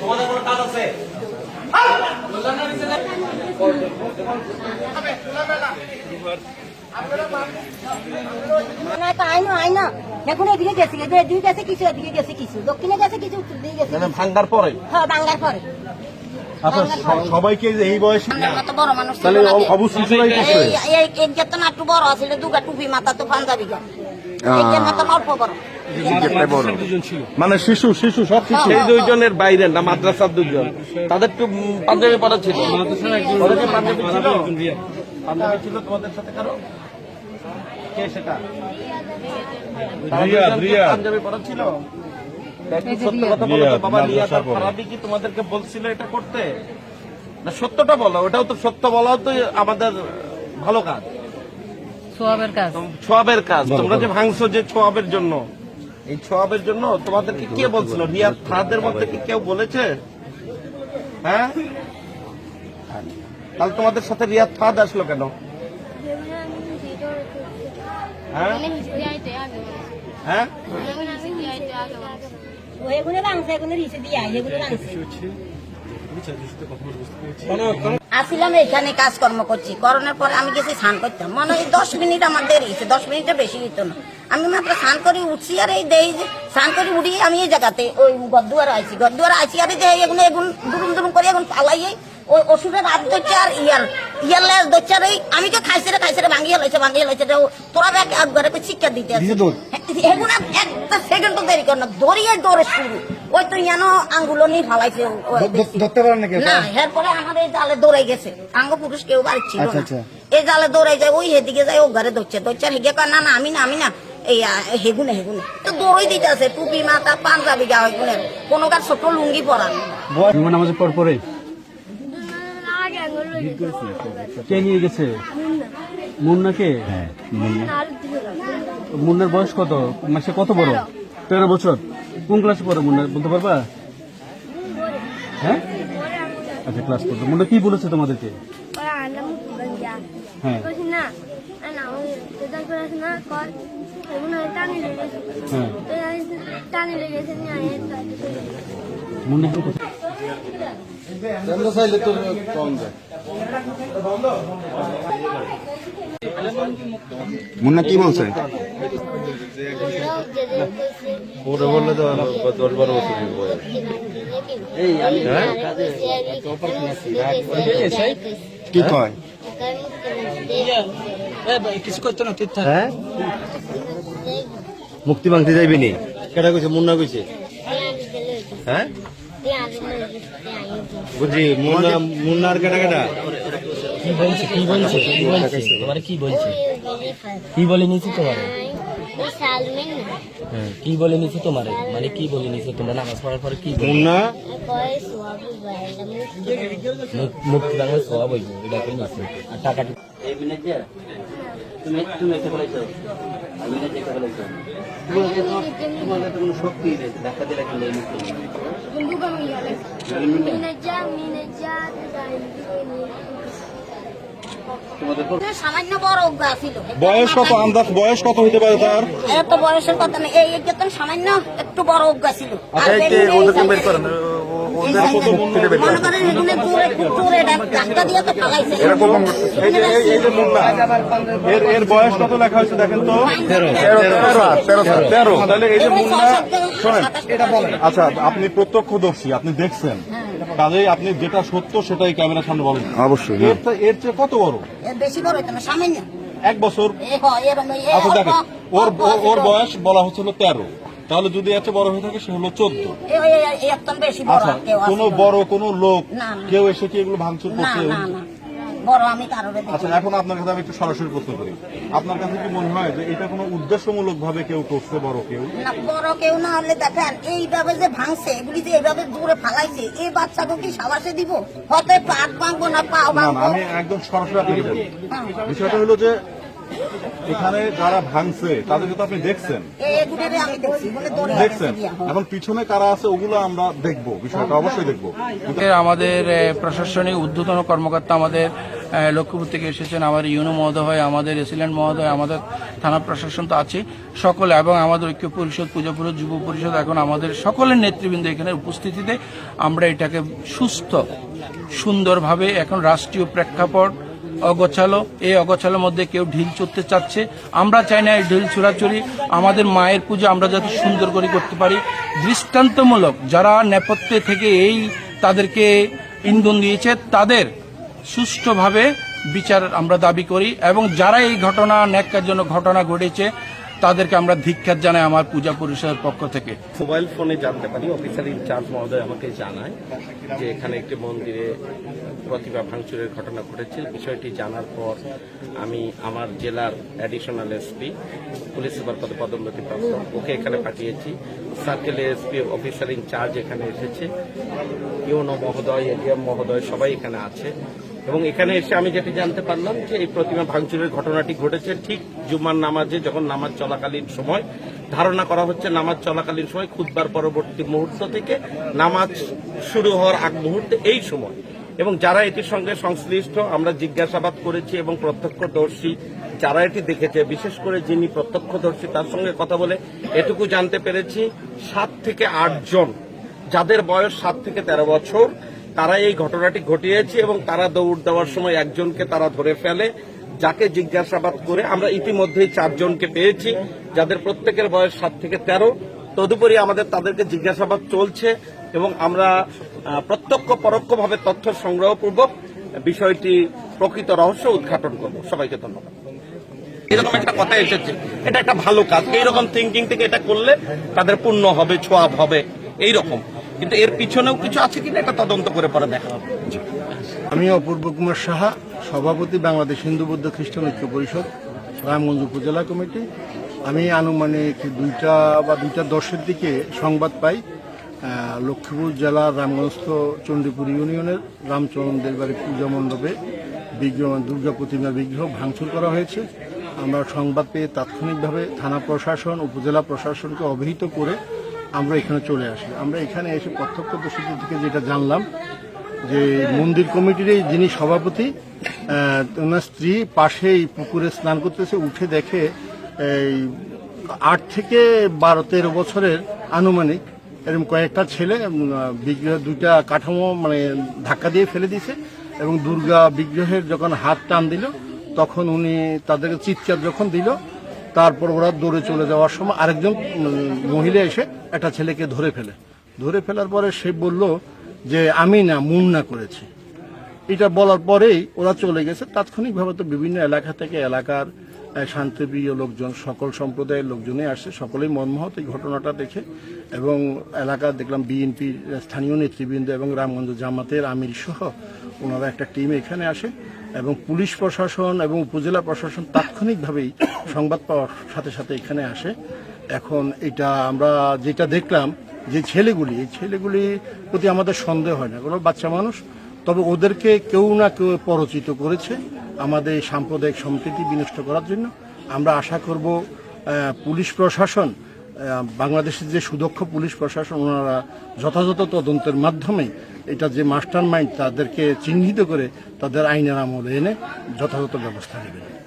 তোমাদের কোনো কাজ আছে? না তো আইনো আইনো এখন এদিকে গেছি এদিকে এদিকে গেছে কিছু এদিকে গেছে কিছু। দক্ষিণে গেছে কিছু উত্তর গেছে মানে ভাঙ্গার পরে? হ্যাঁ আচ্ছা সবাইকে যে এই বয়সে তাহলে একটু বড় ছিল দুগা টুপি মাথা তো পাঞ্জাবি মানে শিশু শিশু সব শিশু। সেই দুইজনের বাইরে না মাদ্রাসার দুইজন। তাদের তো পাঞ্জাবি পড়া ছিল। পাঞ্জাবি ছিল? পাঞ্জাবি ছিল তোমাদের সাথে কারও? কে সেটা? তারা রিয়াদ, দুইজন কি রিয়াদ। পাঞ্জাবি পড়া ছিল? সত্য কথা বলো বাবা রিয়াদ মাদ্রাসা আর কি তোমাদেরকে বলছিল এটা করতে? না সত্যটা বলো ওটাও তো সত্য বলাও তো আমাদের ভালো কাজ। সোয়াবের কাজ। ছোয়াবের কাজ। তোমরা যে ভাঙছো যে ছোয়াবের জন্য এই ছোয়াবের জন্য তোমাদেরকে কে বলছিল? রিয়াদ ফাদের মধ্যে কি কেউ বলেছে? হ্যাঁ? তাহলে তোমাদের সাথে রিয়াদ ফাদ আসলো কেন? হ্যাঁ? হ্যাঁ? আসিলাম এখানে কাজকর্ম করছি। করোনার পরে আমি গেছি স্নান করতাম মনে হয় দশ মিনিট আমার দেরি হয়েছে দশ মিনিটের বেশি হইত না। আমি মাত্র স্নান করে উঠছি আর এই দেই যে স্নান করে উঠি আমি এই জায়গাতে ওই গদ্দুয়ার আইছি। গদ্দুয়ার আইছি আর যে এগুলো এগুন দুরুম দুরুম করে এখন পালাই ওই ওষুধের রাত ধরছে আর ইয়ার ইয়ার লেস ধরছে আর এই আমি তো খাইছে রে খাইছে রে ভাঙিয়ে লাইছে ভাঙিয়ে লাইছে রে, ও তোরা ব্যাগ ঘরে শিক্ষা দিতে আছে এগুলো একটা সেকেন্ড তো দেরি কর না দৌড়িয়ে দৌড়ে শুরু। ওই তো ইয়ানো আঙ্গুলো নিয়ে ফালাইছে ধরতে পারেন নাকি না এরপরে এই জালে দৌড়াই গেছে। আঙ্গ পুরুষ কেউ বাড়ি ছিল আচ্ছা, না। আচ্ছা। এই জালে দৌড়াই যায় ওই হেদিকে যায় ও ঘরে ধরছে ধরছে হেগে কয়, না না আমি না আমি না। এই হেগুনে হেগুনে। তো দৌড়ই দিতে আছে টুপি মাথা পাঞ্জাবি গা হেগুনে কোনো কার ছোট লুঙ্গি পরান নামাজের পর পরে? কে নিয়ে গেছে? মুন্নাকে? মুন্নার বয়স কত? মাসে কত বড়? তেরো বছর। কোন ক্লাসে পড়ে মুন্না? বলতে পারবা? হ্যাঁ? আচ্ছা ক্লাস পড়তো মুন্না কি বলেছে তোমাদেরকে? হ্যাঁ। হ্যাঁ নিয়ে আয় মুন্না কি বলছে? ওরা বললে তো দশ বারো বছর বয়স। কি কয়? হ্যাঁ? মুক্তি মাংতে যাইবি নি? কেটা কইছে? মুন্না কইছে? হ্যাঁ? বুঝি মুন্না মুন্নার কেটা কেটা কি বলছে? কি বলছে? কি বলছে? তোমার কি বলছে? কি বলে নিছি তোমার? হ্যাঁ, কি বলে নিছি তোমার? মানে কি বলে নিছি তোমরা নামাজ পড়ার পর কি মুন্না? মুক্তি বাংলা সবাব হইব? এটা করে নিছি আর টাকা এই তুমি তুমি এসে বলেছ। আমি না যেতে বলেছ। তোমাকে তোমাকে তো শক্তি দেখা দিলে কিন্তু এই মুক্তি বন্ধু বাংলা মিনাজা মিনাজা সামান্য বড় ছিল। বয়স কত? আন্দাজ বয়স কত হইতে পারে তার? এত বয়সের কথা না এই এই সামান্য একটু বড় অজ্ঞা ছিল। আর এই যে বেরিয়ে ওদেরকে বের করেন? ও- ওদের কত মুন্না বের করেন করেন এখানে জোরে খুব জোরে ডাক্তার দিয়ে তো ফালাইছে। এরকম এই যে এই- এই যে মুন্না এর বয়স কত লেখা হয়েছে দেখেন তো? তেরো। তাহলে এই যে মুন্না শোনেন। আচ্ছা আপনি প্রত্যক্ষদর্শী আপনি দেখছেন। কাজেই আপনি যেটা সত্য সেটাই ক্যামেরার সামনে বলেন। অবশ্যই এর তো- এর চেয়ে কত বড়? বেশি বড় সামান্য। এক বছর? হয় আচ্ছা দেখেন ওর ওর বয়স বলা হচ্ছিল তেরো। তাহলে যদি এত বড় হয়ে থাকে সে হলো চোদ্দ। আচ্ছা কোনো বড় কোনো লোক। কেউ এসে কি এগুলো ভাঙচুর না করছে? না না। বড় আমি কারোর আচ্ছা এখন আপনার কাছে আমি একটু সরাসরি প্রশ্ন করি। আপনার কাছে কি মনে হয় যে এটা কোনো উদ্দেশ্যমূলক ভাবে কেউ করছে বড় কেউ? না বড় কেউ না হলে দেখেন এইভাবে যে ভাঙছে এগুলি যে এইভাবে দূরে ফালাইছে এই বাচ্চাকে কি সাবাসে দিব? হয়তো পাট হাত ভাঙবো না পাও না না ভাঙবো? আমি একদম সরাসরি আপনাকে বলি। হ্যাঁ। বিষয়টা হলো যে এখানে যারা ভাঙছে তাদেরকে তো আপনি দেখছেন। দেখছেন। এখন পিছনে কারা আছে ওগুলো আমরা দেখব বিষয়টা অবশ্যই দেখব। আমাদের প্রশাসনিক ঊর্ধ্বতন কর্মকর্তা আমাদের লক্ষ্মীপুর থেকে এসেছেন আমার ইউনো মহোদয় আমাদের রেসিডেন্ট মহোদয় আমাদের থানা প্রশাসন তো আছে সকলে এবং আমাদের ঐক্য পরিষদ পূজা পরিষদ যুব পরিষদ এখন আমাদের সকলের নেতৃবৃন্দ এখানে উপস্থিতিতে আমরা এটাকে সুস্থ সুন্দরভাবে এখন রাষ্ট্রীয় প্রেক্ষাপট অগোছালো, এই অগোছালোর মধ্যে কেউ ঢিল চড়তে চাচ্ছে। আমরা চাই না এই ঢিল ছোড়াছড়ি। আমাদের মায়ের পুজো আমরা যাতে সুন্দর করে করতে পারি। দৃষ্টান্তমূলক যারা নেপথ্যে থেকে এই তাদেরকে ইন্ধন দিয়েছে, তাদের সুষ্ঠুভাবে বিচার আমরা দাবি করি এবং যারা এই ঘটনা ন্যাক্কার জন্য ঘটনা ঘটেছে তাদেরকে আমরা ধিক্ষার জানাই আমার পূজা পরিষদের পক্ষ থেকে। মোবাইল ফোনে জানতে পারি, অফিসার ইনচার্জ মহোদয় আমাকে জানায় যে এখানে একটি মন্দিরে প্রতিভা ভাঙচুরের ঘটনা ঘটেছে। বিষয়টি জানার পর আমি আমার জেলার অ্যাডিশনাল এসপি পুলিশ সুপার পদে পদোন্নতিপ্রাপ্ত ওকে এখানে পাঠিয়েছি। সার্কেল এসপি অফিসার ইনচার্জ এখানে এসেছে। ইউনো মহোদয়, এডিএম মহোদয় সবাই এখানে আছে। এবং এখানে এসে আমি যেটি জানতে পারলাম যে এই প্রতিমা ভাঙচুরের ঘটনাটি ঘটেছে ঠিক জুমার নামাজে, যখন নামাজ চলাকালীন সময়। ধারণা করা হচ্ছে নামাজ চলাকালীন সময় খুদবার পরবর্তী মুহূর্ত থেকে নামাজ শুরু হওয়ার আগ মুহূর্তে এই সময়। এবং যারা এটির সঙ্গে সংশ্লিষ্ট, আমরা জিজ্ঞাসাবাদ করেছি এবং প্রত্যক্ষদর্শী যারা এটি দেখেছে, বিশেষ করে যিনি প্রত্যক্ষদর্শী, তার সঙ্গে কথা বলে এটুকু জানতে পেরেছি, সাত থেকে আট জন যাদের বয়স সাত থেকে তেরো বছর তারা এই ঘটনাটি ঘটিয়েছে এবং তারা দৌড় দেওয়ার সময় একজনকে তারা ধরে ফেলে, যাকে জিজ্ঞাসাবাদ করে আমরা ইতিমধ্যেই চারজনকে পেয়েছি, যাদের প্রত্যেকের বয়স সাত থেকে তেরো। তদুপরি আমাদের তাদেরকে জিজ্ঞাসাবাদ চলছে এবং আমরা প্রত্যক্ষ পরোক্ষভাবে তথ্য সংগ্রহপূর্বক বিষয়টি প্রকৃত রহস্য উদ্ঘাটন করব। সবাইকে ধন্যবাদ। এরকম একটা কথা এসেছে। এটা একটা ভালো কাজ। এইরকম থিঙ্কিং থেকে এটা করলে তাদের পূর্ণ হবে, ছোয়াব হবে। এইরকম। কিন্তু এর পিছনেও কিছু আছে কিনা এটা তদন্ত করে পরে দেখা হবে। আমি অপূর্ব কুমার সাহা, সভাপতি বাংলাদেশ হিন্দু বৌদ্ধ খ্রিস্টান ঐক্য পরিষদ রামগঞ্জ উপজেলা কমিটি। আমি আনুমানিক দুইটা বা দুইটা দশের দিকে সংবাদ পাই লক্ষ্মীপুর জেলার রামগঞ্জস্থ চণ্ডীপুর ইউনিয়নের রামচন্দ্রের বাড়ি পূজা মণ্ডপে বিগ্রহ, দুর্গা প্রতিমা বিগ্রহ ভাঙচুর করা হয়েছে। আমরা সংবাদ পেয়ে তাৎক্ষণিকভাবে থানা প্রশাসন, উপজেলা প্রশাসনকে অবহিত করে আমরা এখানে চলে আসি। আমরা এখানে এসে প্রত্যক্ষদর্শীদের থেকে যেটা জানলাম, যে মন্দির কমিটির যিনি সভাপতি ওনার স্ত্রী পাশেই পুকুরে স্নান করতেছে, উঠে দেখে এই আট থেকে বারো, তেরো বছরের আনুমানিক এরকম কয়েকটা ছেলে বিগ্রহ দুইটা কাঠামো মানে ধাক্কা দিয়ে ফেলে দিয়েছে এবং দুর্গা বিগ্রহের যখন হাত টান দিল, তখন উনি তাদেরকে চিৎকার যখন দিল তারপর ওরা দৌড়ে চলে যাওয়ার সময় আরেকজন মহিলা এসে একটা ছেলেকে ধরে ফেলে। ধরে ফেলার পরে সে বলল যে, আমি না মুন্না করেছি। এটা বলার পরেই ওরা চলে গেছে। তাৎক্ষণিকভাবে তো বিভিন্ন এলাকা থেকে এলাকার শান্তিপ্রিয় লোকজন, সকল সম্প্রদায়ের লোকজনই আসছে। সকলেই মনমোহত এই ঘটনাটা দেখে এবং এলাকার দেখলাম বিএনপি স্থানীয় নেতৃবৃন্দ এবং রামগঞ্জ জামাতের আমির সহ ওনারা একটা টিম এখানে আসে এবং পুলিশ প্রশাসন এবং উপজেলা প্রশাসন তাৎক্ষণিকভাবেই সংবাদ পাওয়ার সাথে সাথে এখানে আসে। এখন এটা আমরা যেটা দেখলাম, যে ছেলেগুলি, এই ছেলেগুলির প্রতি আমাদের সন্দেহ হয় না। কোনো বাচ্চা মানুষ, তবে ওদেরকে কেউ না কেউ পরচিত করেছে আমাদের সাম্প্রদায়িক সম্প্রীতি বিনষ্ট করার জন্য। আমরা আশা করব পুলিশ প্রশাসন বাংলাদেশের যে সুদক্ষ পুলিশ প্রশাসন, ওনারা যথাযথ তদন্তের মাধ্যমে এটা যে মাস্টার মাইন্ড তাদেরকে চিহ্নিত করে তাদের আইনের আমলে এনে যথাযথ ব্যবস্থা নেবেন।